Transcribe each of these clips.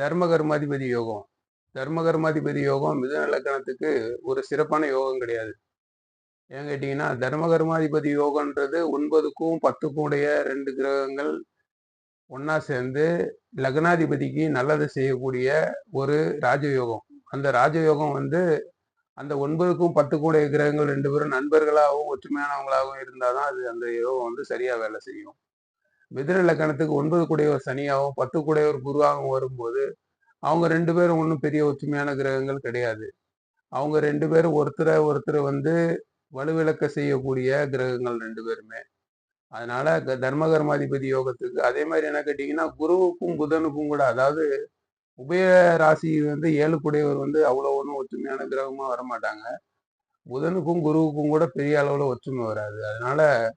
தர்மகர்மாதிபதி யோகம். தர்மகர்மாதிபதி யோகம் மிதுன லக்கணத்துக்கு ஒரு சிறப்பான யோகம் கிடையாது. ஏன் கேட்டிங்கன்னா தர்மகர்மாதிபதி யோகன்றது ஒன்பதுக்கும் பத்துக்கும் உடைய ரெண்டு கிரகங்கள் ஒன்றா சேர்ந்து லக்னாதிபதிக்கு நல்லது செய்யக்கூடிய ஒரு ராஜயோகம். அந்த ராஜயோகம் வந்து அந்த ஒன்பதுக்கும் பத்துக்கும் உடைய கிரகங்கள் ரெண்டு பேரும் நண்பர்களாகவும் ஒற்றுமையானவங்களாகவும் இருந்தால் தான் அது அந்த யோகம் வந்து சரியாக வேலை செய்யும். மிதிர லக்கணத்துக்கு ஒன்பது கூடையவர் சனியாகவும் பத்து கூடையவர் குருவாகவும் வரும்போது அவங்க ரெண்டு பேரும் ஒன்றும் பெரிய ஒற்றுமையான கிரகங்கள் கிடையாது. அவங்க ரெண்டு பேரும் ஒருத்தரை ஒருத்தர் வந்து வலுவிளக்க செய்யக்கூடிய கிரகங்கள் ரெண்டு பேருமே. அதனால க- யோகத்துக்கு அதே மாதிரி என்ன கேட்டிங்கன்னா குருவுக்கும் புதனுக்கும் கூட அதாவது உபய ராசி வந்து ஏழு கூடையவர் வந்து அவ்வளோ ஒன்றும் ஒற்றுமையான கிரகமாக வரமாட்டாங்க. புதனுக்கும் குருவுக்கும் கூட பெரிய அளவில் ஒற்றுமை வராது. அதனால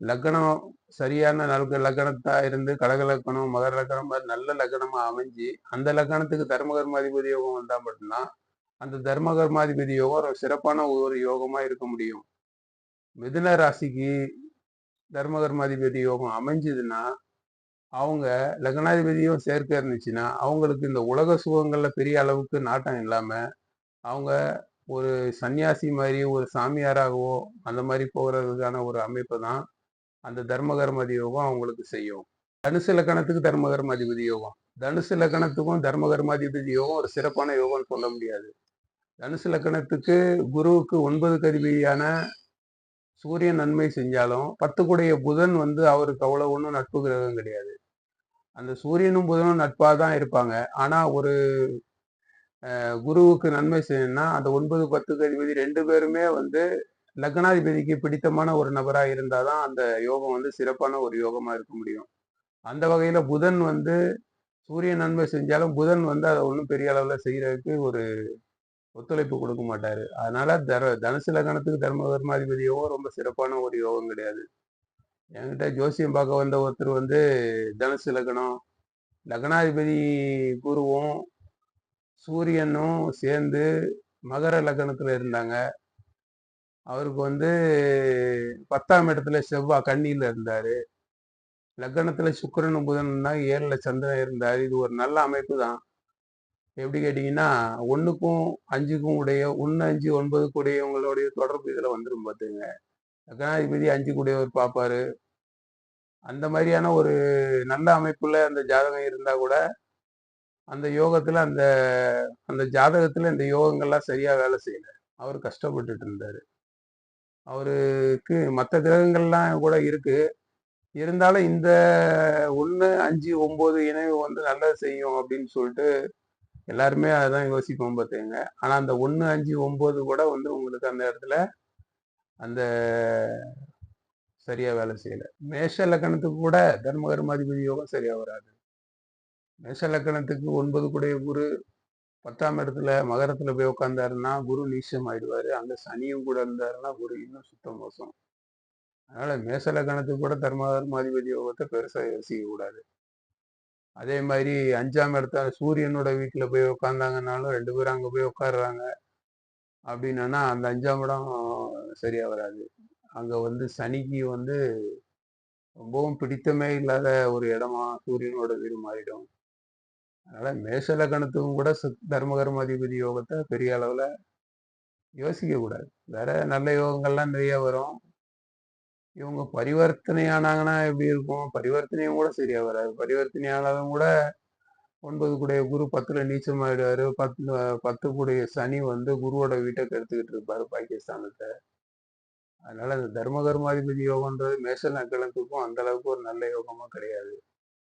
லக்னம் சரியான நல்ல லக்கணத்தா இருந்து கடக லக்கணம் மகர லக்கணம் மாதிரி நல்ல லக்கணமா அமைஞ்சு அந்த லக்கணத்துக்கு தர்மகர்மாதிபதி யோகம் வந்தா மட்டும்தான் அந்த தர்மகர்மாதிபதி யோகம் ஒரு சிறப்பான ஒரு யோகமா இருக்க முடியும். மிதுன ராசிக்கு தர்மகர்மாதிபதி யோகம் அமைஞ்சதுன்னா அவங்க லக்னாதிபதியும் சேர்க்க இருந்துச்சுன்னா அவங்களுக்கு இந்த உலக சுகங்கள்ல பெரிய அளவுக்கு நாட்டம் இல்லாம அவங்க ஒரு சன்னியாசி மாதிரி ஒரு சாமியாராகவோ அந்த மாதிரி போகிறதுக்கான ஒரு அமைப்பு தான் அந்த தர்மகர்ம அதியோகம் யோகம் அவங்களுக்கு செய்யும். தனுசு லக்கணத்துக்கு தர்மகர்ம அதிபதி யோகம். தனுசு லக்கணத்துக்கும் தர்மகர்மாதிபதி யோகம் ஒரு சிறப்பான யோகம்னு சொல்ல முடியாது. தனுசு லக்கணத்துக்கு குருவுக்கு ஒன்பது கதிபதியான சூரியன் நன்மை செஞ்சாலும் பத்துக்குடைய புதன் வந்து அவருக்கு அவ்வளோ ஒன்றும் நட்பு கிரகம் கிடையாது. அந்த சூரியனும் புதனும் நட்பாக தான் இருப்பாங்க. ஆனால் ஒரு குருவுக்கு நன்மை செய்யணும்னா அந்த ஒன்பது பத்து கதிபதி ரெண்டு பேருமே வந்து லக்னாதிபதிக்கு பிடித்தமான ஒரு நபராக இருந்தால் தான் அந்த யோகம் வந்து சிறப்பான ஒரு யோகமாக இருக்க முடியும். அந்த வகையில் புதன் வந்து சூரியன் நன்மை செஞ்சாலும் புதன் வந்து அதை ஒன்றும் பெரிய அளவில் செய்கிறதுக்கு ஒரு ஒத்துழைப்பு கொடுக்க மாட்டார். அதனால தர தனுசு லக்னத்துக்கு தர்ம கர்மாதிபதி யோகம் ரொம்ப சிறப்பான ஒரு யோகம் கிடையாது. என்கிட்ட ஜோசியம் பார்க்க வந்த ஒருத்தர் வந்து தனுசு லக்னம் லக்னாதிபதி குருவும் சூரியனும் சேர்ந்து மகர லக்னத்தில் இருந்தாங்க. அவருக்கு வந்து பத்தாம் இடத்துல செவ்வாய் கண்ணியில் இருந்தார். லக்னத்துல சுக்கரன் புதன் தான் ஏழில் சந்திரன் இருந்தார். இது ஒரு நல்ல அமைப்பு தான். எப்படி கேட்டிங்கன்னா ஒன்றுக்கும் அஞ்சுக்கும் உடைய ஒன்று அஞ்சு ஒன்பதுக்கு உடையவங்களுடைய தொடர்பு இதில் வந்துடும் பார்த்துங்க லக்னாதிபதி அஞ்சு கூடையவர் பார்ப்பாரு அந்த மாதிரியான ஒரு நல்ல அமைப்புல அந்த ஜாதகம் இருந்தால் கூட அந்த யோகத்தில் அந்த அந்த ஜாதகத்தில் இந்த யோகங்கள்லாம் சரியாக வேலை செய்யல. அவர் கஷ்டப்பட்டுட்டு இருந்தார். அவருக்கு மற்ற கிரகங்கள்லாம் கூட இருக்கு. இருந்தாலும் இந்த ஒன்று அஞ்சு ஒம்பது இணைவு வந்து நல்லது செய்யும் அப்படின்னு சொல்லிட்டு எல்லாருமே அதான் யோசிப்போம் பார்த்துங்க ஆனால் அந்த ஒன்று அஞ்சு ஒம்பது கூட வந்து உங்களுக்கு அந்த இடத்துல அந்த சரியா வேலை செய்யல. மேஷ லக்கணத்துக்கு கூட தர்மகர்மாதிபதி யோகம் சரியா வராது. மேஷ லக்கணத்துக்கு ஒன்பது கூடிய குரு பத்தாம் இடத்துல மகரத்துல போய் உட்காந்தாருன்னா குரு நீசம் ஆயிடுவாரு. அங்க சனியும் கூட இருந்தாருன்னா குரு இன்னும் சுத்தம் மோசம். அதனால மேசல கணத்துக்கு கூட தர்மாதர்மாதிபதி யோகத்தை பெருசா யோசிக்க கூடாது. அதே மாதிரி அஞ்சாம் இடத்துல சூரியனோட வீட்டுல போய் உட்காந்தாங்கன்னாலும் ரெண்டு பேரும் அங்க போய் உட்காடுறாங்க அப்படின்னா அந்த அஞ்சாம் இடம் சரியா வராது. அங்க வந்து சனிக்கு வந்து ரொம்பவும் பிடித்தமே இல்லாத ஒரு இடமா சூரியனோட வீடு மாறிடும். அதனால மேஷலக்கணத்துக்கும் கூட சு- தர்ம அதிபதி யோகத்தை பெரிய அளவில் யோசிக்க கூடாது. வேற நல்ல யோகங்கள்லாம் நிறைய வரும். இவங்க பரிவர்த்தனை ஆனாங்கன்னா எப்படி இருக்கும்? பரிவர்த்தனையும் கூட சரியா வராது. பரிவர்த்தனை ஆனாலும் கூட ஒன்பது கூடைய குரு பத்துல நீச்சம் ஆயிடுவாரு பத்து பத்து கூடைய சனி வந்து குருவோட வீட்டை கெடுத்துக்கிட்டு இருப்பாரு பாகிஸ்தானத்தை அதனால இந்த தர்ம கர்மாதிபதி யோகம்ன்றது மேஷ நக்கலத்துக்கும் அந்த அளவுக்கு ஒரு நல்ல யோகமா கிடையாது.